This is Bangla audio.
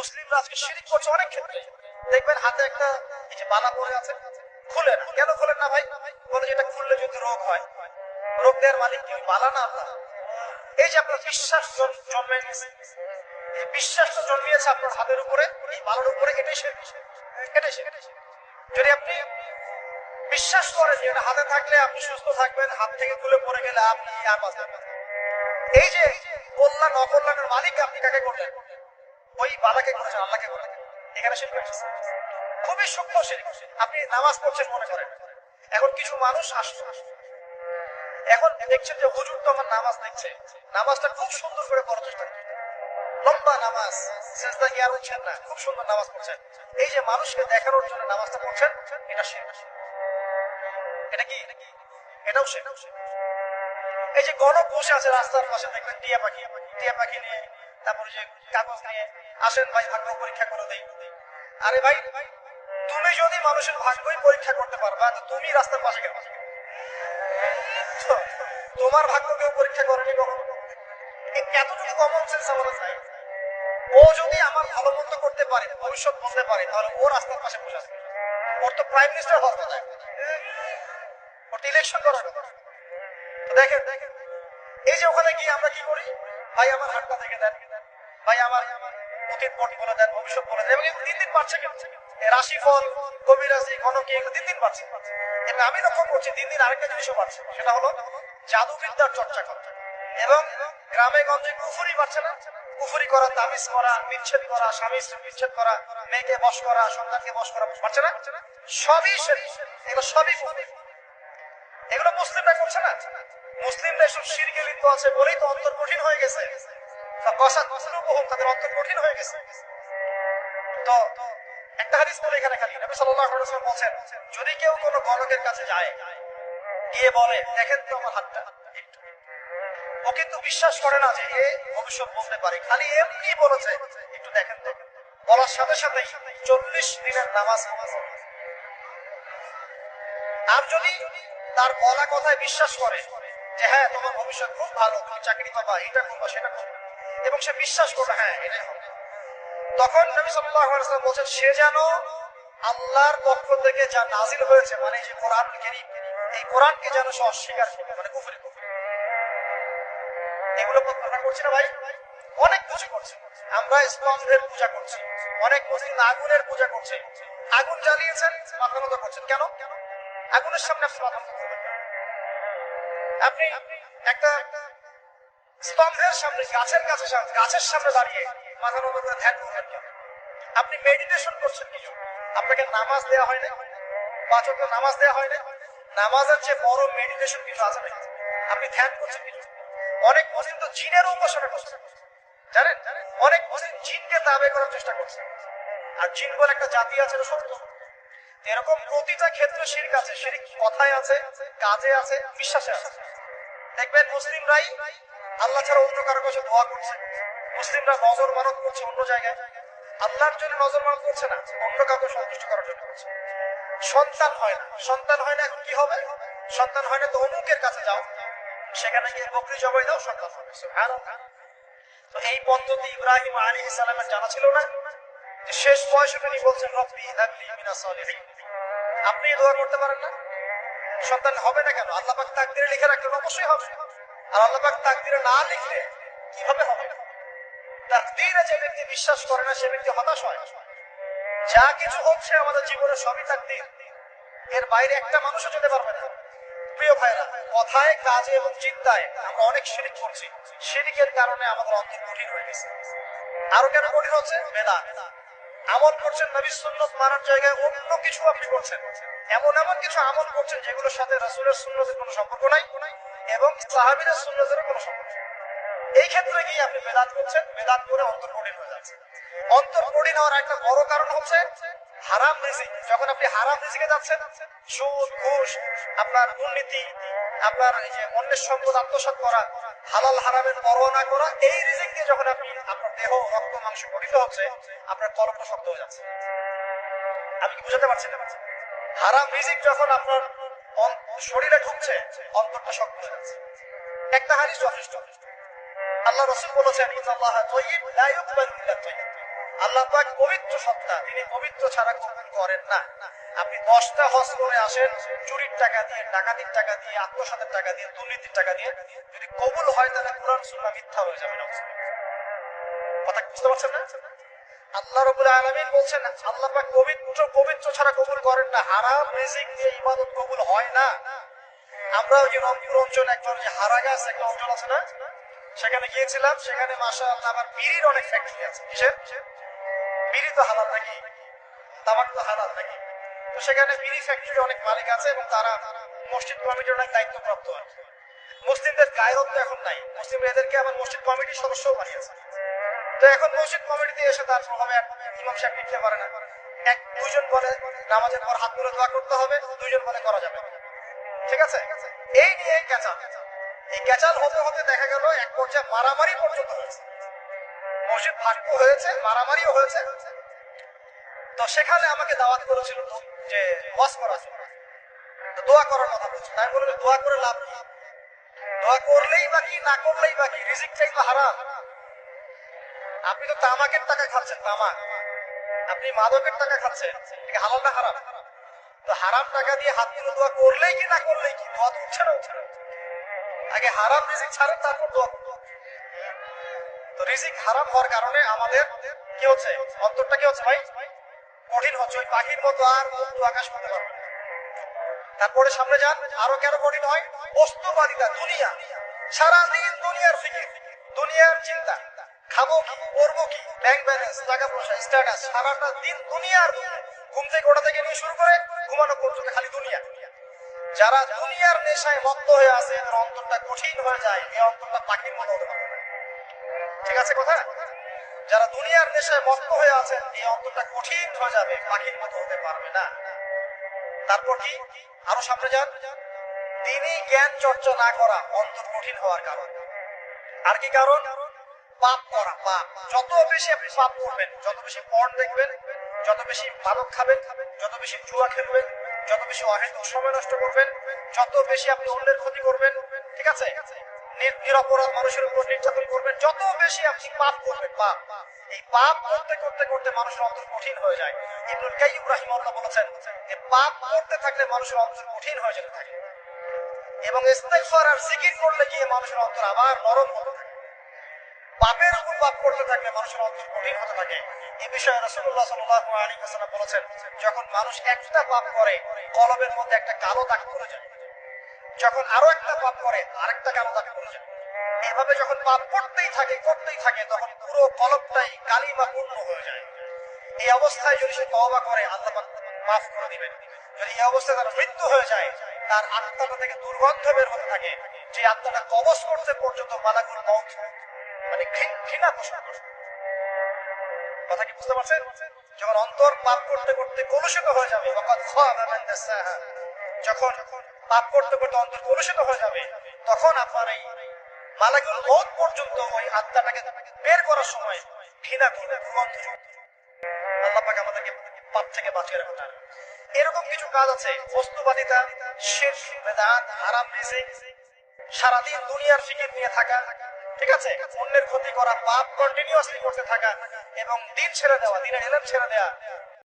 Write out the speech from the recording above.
মুসলিমরা আজকে শিরিক করছে অনেক ক্ষেত্রে। দেখবেন হাতে একটা এই যে বালা পরে আছে, খুলে না। কেন খুলেন না ভাই? বলে এটা খুললে যদি রোগ হয়। রোগ দেওয়ার মালিক কি বালা না আল্লাহ এই যে আপনার বিশ্বাস জন্মে এই বিশ্বাসটা জন্মিয়েছে আপনার হাতের উপরে, এই বালার উপরে, এটাই সে এটাই সে যদি আপনি বিশ্বাস করেন যে এটা হাতে থাকলে আপনি সুস্থ থাকবেন, হাত থেকে খুলে পড়ে গেলে আপনি আর বাঁচবেন এই যে কল্যাণ, অকল্যাণের মালিক আপনি কাকে করলেন? ওই বালাকে করেছেন আল্লাহকে করেন এখানে শিল্প খুবই সূক্ষ্ম শিল্প আপনি নামাজ পড়ছেন মনে করেন। এখন কিছু মানুষ আসছে। এখন দেখছেন যে হুজুর তো আমার নামাজ দেখছে নামাজটা খুব সুন্দর করে পড়ার চেষ্টা করছে। লম্বা নামাজ, সেজদা গিয়ার উঠছেন না? খুব সুন্দর নামাজ পড়ছেন। এই যে মানুষকে দেখানোর জন্য নামাজটা পড়ছেন, এটা সে এটা কি? এটাও সে এই যে গণক বসে আছে রাস্তার পাশে দেখবেন টিয়া পাখি। টিয়া পাখি নিয়ে তারপরে যে কাগজ নিয়ে আসেন ভাই, ভাগ্য পরীক্ষা করে দেই। আরে ভাই, তুমি যদি মানুষের ভাগ্যই পরীক্ষা করতে পারবা, তো তুমি রাস্তার পাশে কেন তোমার ভাগ্য কেউ পরীক্ষা করেনি কখনো। এতটুকু কমন সেন্স আমাদের নাই। ও যদি আমার ভালো মন্দ করতে পারে, ভবিষ্যৎ বলতে পারে, তাহলে ও রাস্তার পাশে বসে আছে। ওর তো প্রাইম মিনিস্টার হওয়ার কথা। ওর তো ইলেকশন করার। দেখেন দেখেন, এই যে ওখানে গিয়ে আমরা কি করি? ভাই, আমার হাতটা থেকে দেন। ভাই, আমার অতীত পট বলে দেন, ভবিষ্যৎ বলে দেন। এবং এগুলো দিন বাড়ছে কেন? রাশিফল কবিরাজি গণকে এগুলো দিন দিন বাড়ছে এবং আমি লক্ষ্য করছি দিন দিন আরেকটা জিনিসও বাড়ছে সেটা হলো জাদুবিদ্যার চর্চা করা। এবং গ্রামে গঞ্জে কুফুরি বাড়ছে না? কুফুরি করা, তাবিজ করা, বিচ্ছেদ করা, স্বামী স্ত্রী বিচ্ছেদ করা, মেয়েকে বস করা, সন্তানকে বস করা বাড়ছে না? সবই। এগুলো সবই এগুলো মুসলিমরা করছে না? মুসলিমরা এসব শিরকে লিপ্ত আছে বলেই তো অন্তর কঠিন হয়ে গেছে। তাদের অন্তর কঠিন হয়ে গেছে। তো, একটা হাদিস বলে এখানে খালি। নবী সাল্লাল্লাহু আলাইহি ওয়াসাল্লাম বলেন যদি কেউ কোনো গণকের কাছে যায়, গিয়ে বলে, দেখেন তো আমার হাতটা ও কিন্তু বিশ্বাস করে না যে এ ভবিষ্যৎ বলতে পারে। খালি এমনি বলেছে, একটু দেখেন তো। বলার সাথে সাথে চল্লিশ দিনের নামাজ। আর যদি তার বলা কথায় বিশ্বাস করে যে হ্যাঁ তোমার ভবিষ্যৎ খুব ভালো, তুমি চাকরি পাবা, এটা করবা, সেটা করবা। এবং সে বিশ্বাস করবে হ্যাঁ এটাই হবে। তখন নবী ওয়াসাল্লাম বলছেন, সে যেন আল্লাহর পক্ষ থেকে যা নাজিল হয়েছে মানে যে কোরআন কারীম এই কোরআনকে যেন সে অস্বীকার করে মানে কুফরি করে। এগুলো আমরা করছি না ভাই? অনেক কিছু করছি। আমরা স্তম্ভের পূজা করছি, অনেক মুসলিম আগুনের পূজা করছে। আগুন জ্বালিয়েছেন, মাথা মতো করছেন। কেন? কেন আগুনের সামনে আপনি মাথা মতো? আপনি একটা স্তম্ভের সামনে, গাছের কাছে গাছের সামনে দাঁড়িয়ে মাথা মতো করে ধ্যান করবেন কেন? আপনি মেডিটেশন করছেন কি জন্য? আপনাকে নামাজ দেওয়া হয় না পাঁচ নামাজ দেওয়া হয় না নামাজের যে বড় মেডিটেশন কিছু আছে নাকি? আপনি ধ্যান করছেন কি জন্য? অনেক মুসলিম তো জিনের উপাসনা করছে জানেন? অনেক মুসলিম জিনকে তাবে করার চেষ্টা করছে আর জিন বলে একটা জাতি আছে সত্য। এরকম প্রতিটা ক্ষেত্রে শিরক আছে শিরক কথায় আছে, কাজে আছে, বিশ্বাসে আছে। দেখবেন মুসলিমরাই আল্লাহ ছাড়া অন্য কারও কাছে দোয়া করছে। মুসলিমরা নজর মানত করছে অন্য জায়গায়। আল্লাহর জন্য নজর মানত করছে না, অন্য কাউকে সন্তুষ্ট করার জন্য করছে। সন্তান হয় না। সন্তান হয় না এখন কি হবে? সন্তান হয় না তো অমুকের কাছে যাও। সেখানে গিয়ে বকরি জবাই দাও, সন্তান হবে। তো এই পদ্ধতি ইব্রাহিম আলী ইসলামের জানা ছিল না। শেষ বয়সে তিনি বলছেন রব্বি হাবলি মিনাস সালিহিন। আপনি দোয়া করতে পারেন না? সন্তান হবে না কেন? আল্লাহ পাক তাকদিরে লিখে রাখলেন অবশ্যই হবে। আর আল্লাহ পাক তাকদিরে না লিখলে কীভাবে হবে? তাকদিরে যে ব্যক্তি বিশ্বাস করে না, সে ব্যক্তি হতাশ হয়। যা কিছু হচ্ছে আমাদের জীবনে সবই তাকদির। এর বাইরে একটা মানুষও যেতে পারবে না। প্রিয় ভাইরা কথায়, কাজে এবং চিন্তায় আমরা অনেক শিরিক করছি। শিরিকের কারণে আমাদের অন্তর কঠিন হয়ে গেছে। আরও কেন কঠিন হচ্ছে? বেদা আমল করছেন নবী সুন্নত মানার জায়গায় অন্য কিছু আপনি করছেন। এমন এমন কিছু আমল করছেন যেগুলোর সাথে রাসূলের সুন্নতের কোনো সম্পর্ক নাই এবং সাহাবীদের সুন্নতের কোনো সম্পর্ক। এই ক্ষেত্রে গিয়ে আপনি বেদাত করছেন বেদাত করে অন্তর কঠিন হয়ে যাচ্ছে। অন্তর কঠিন হওয়ার একটা বড় কারণ হচ্ছে হারাম রিজিক। যখন আপনি হারাম রিজিকে যাচ্ছেন, সুদ, ঘুষ, আপনার দুর্নীতি আপনার এই যে অন্যের সম্পদ, আত্মসাৎ করা, হালাল, হারামের পরোয়া না করা, এই রিজিক দিয়ে যখন আপনি আপনার দেহ, রক্ত, মাংস গঠিত হচ্ছে, আপনার কলমটা শক্ত হয়ে যাচ্ছে। আমি কি বুঝাতে পারছি না? হারাম রিজিক যখন আপনার শরীরে ঢুকছে, অন্তরটা শক্ত হয়ে যাচ্ছে। একটা হারিস যথেষ্ট। আল্লাহ রসুল বলেছেন, ইন্নাল্লাহ তাইয়্যিব, লা ইউকবালু ইল্লা তাইয়্যিব। আল্লাহ পাক পবিত্র সত্তা, তিনি পবিত্র ছাড়া কবুল করেন না। আপনি দশটা হজ করে আসেন, চুরির টাকা দিয়ে, ডাকাতির টাকা দিয়ে, আত্মসাতের টাকা দিয়ে, দুর্নীতির টাকা দিয়ে, যদি কবুল হয় তাহলে কোরআন, সুন্নাহ মিথ্যা হয়ে যাবে না কথা বুঝতে পারছেন না? আল্লাহ রবুল আলমিন বলছেন, আল্লাহ পাক পবিত্র পবিত্র ছাড়া কবুল করেন না। হারাম রিজিক দিয়ে ইবাদত কবুল হয় না। আমরা যে রংপুর অঞ্চল একজন যে হারা গাছ, একটা অঞ্চল আছে না? সেখানে গিয়েছিলাম, সেখানে মাসা আল্লাহ আবার বিড়ির অনেক ফ্যাক্টরি আছে। কিসের? বিড়ি তো হালাল নাকি? তামাক তো হালাল নাকি? তো সেখানে বিড়ি ফ্যাক্টরি অনেক মালিক আছে এবং তারা মসজিদ কমিটির অনেক দায়িত্বপ্রাপ্ত আর মুসলিমদের গায়রত তো এখন নাই। মুসলিম এদেরকে আবার মসজিদ কমিটির সদস্য বানিয়েছে। তো এখন মসজিদ কমিটিতে এসে তার প্রভাবে ইমাম সাহেব লিখতে পারে না। এক দুইজন বলে নামাজের পর হাত তুলে দোয়া করতে হবে, দুইজন বলে করা যাবে। ঠিক আছে? এই নিয়ে ক্যাচাল। এই ক্যাচাল হতে হতে দেখা গেল এক পর্যায়ে মারামারি পর্যন্ত হয়েছে। মসজিদ ভাগ্য হয়েছে, মারামারিও হয়েছে। তো সেখানে আমাকে দাওয়াত করেছিল যে ওয়াজ করা দোয়া করার কথা বলছি। তাই বলল দোয়া করে লাভ দোয়া করলেই বাকি না করলেই বাকি রিজিকটাই তো হারাম। আপনি তো তামাকের টাকা খাচ্ছেন, তামাক। আপনি মাদকের টাকা খাচ্ছেন হালাল না হারাম? তো হারাম টাকা দিয়ে হাত তুলে দোয়া করলেই কি, না করলেই কি, দোয়া তো উঠছে না। উঠছে না আগে হারাম রিজিক ছাড়েন, তারপর দোয়া। তো রিজিক হারাম হওয়ার কারণে আমাদের কি হচ্ছে? অন্তরটা কি হচ্ছে ভাই? কঠিন হচ্ছে। ওই পাখির মতো আর মুক্ত আকাশ করতে পারবে তারপরে সামনে যান। আরও কেন কঠিন হয়? বস্তুবাদিতা, দুনিয়া। সারাদিন দুনিয়ার ফিকির, দুনিয়ার চিন্তা। খাব কি করব কি? ব্যাংক ব্যালেন্স টাকা পয়সা স্ট্যাটাস সারাটা দিন দুনিয়ার দুনিয়া ঘুম থেকে ওটা থেকে নিয়ে শুরু করে ঘুমানো পর্যন্ত খালি দুনিয়া। যারা দুনিয়ার নেশায় মত্ত হয়ে আছে এদের অন্তরটা কঠিন হয়ে যায়। এই অন্তরটা পাখির মতো হতে পারে। ঠিক আছে কথা? যারা দুনিয়ার নেশায় মত্ত হয়ে আছেন, এই অন্তরটা কঠিন হয়ে যাবে, পাখির মতো হতে পারবে না। তারপর কি? আরও সামনে যান। তিনি জ্ঞান চর্চা না করা অন্তর কঠিন হওয়ার কারণ। আর কি কারণ? পাপ করা, পাপ। যত বেশি আপনি পাপ করবেন, যত বেশি পর্ন দেখবেন, যত বেশি মাদক খাবেন, যত বেশি জুয়া খেলবেন, যত বেশি অহেতুক সময় নষ্ট করবেন, যত বেশি আপনি অন্যের ক্ষতি করবেন, ঠিক আছে? নিরপরাধ মানুষের উপর নির্যাতন করবেন। যত বেশি আপনি পাপ করবেন, পাপ। এই পাপ করতে করতে করতে মানুষের অন্তর কঠিন হয়ে যায়। ইবনুল কাইয়্যিম রাহিমাহুল্লাহ বলেছেন যে, পাপ করতে থাকলে মানুষের অন্তর কঠিন হয়ে যেতে থাকে। এবং ইস্তেগফার আর জিকির করলে গিয়ে মানুষের অন্তর আবার নরম হতে থাকে। পাপের উপর পাপ করতে থাকলে মানুষের অন্তর কঠিন হতে থাকে। এই বিষয়ে রাসূলুল্লাহ সাল্লাল্লাহু আলাইহি ওয়াসাল্লাম বলেছেন, যখন মানুষ একটা পাপ করে, কলবের মধ্যে একটা কালো দাগ পড়ে যায়। যখন আরও একটা পাপ করে আরেকটা কালো দাগ পড়ে এভাবে যখন পাপ করতেই থাকে করতেই থাকে, তখন পুরো কলবটাই কালিমা পূর্ণ হয়ে যায় এই অবস্থায় যদি সে তওবা করে, আল্লাহ মাফ করে দিবেন যদি এই অবস্থায় তার মৃত্যু হয়ে যায়, তার আত্মাটা থেকে দুর্গন্ধ বের হতে থাকে, যে আত্মাটা কবজ করতে পর্যন্ত মালাকুল মউত মানে ঘৃণা পোষণ করে। কথা কি বুঝতে পারছেন যখন অন্তর পাপ করতে করতে কলুষিত হয়ে যাবে। যখন পাপ করতে করতে অন্তর কলুষিত হয়ে যাবে। তখন আপনার এই মালাকুল মউত পর্যন্ত ওই আত্মাটাকে বের করার সময় ঘৃণা করবে দুর্গন্ধ। আল্লাহ আমাদেরকে পাপ থেকে বাঁচিয়ে রাখুন। এরকম কিছু কাজ আছে, বস্তুবাদিতা রিজিক, সারাদিন দুনিয়ার ফিকির নিয়ে থাকা, ঠিক আছে? অন্যের ক্ষতি করা, পাপ কন্টিনিউয়াসলি করতে থাকা এবং দিন ছেড়ে দেওয়া, দিনের এলেম ছেড়ে দেওয়া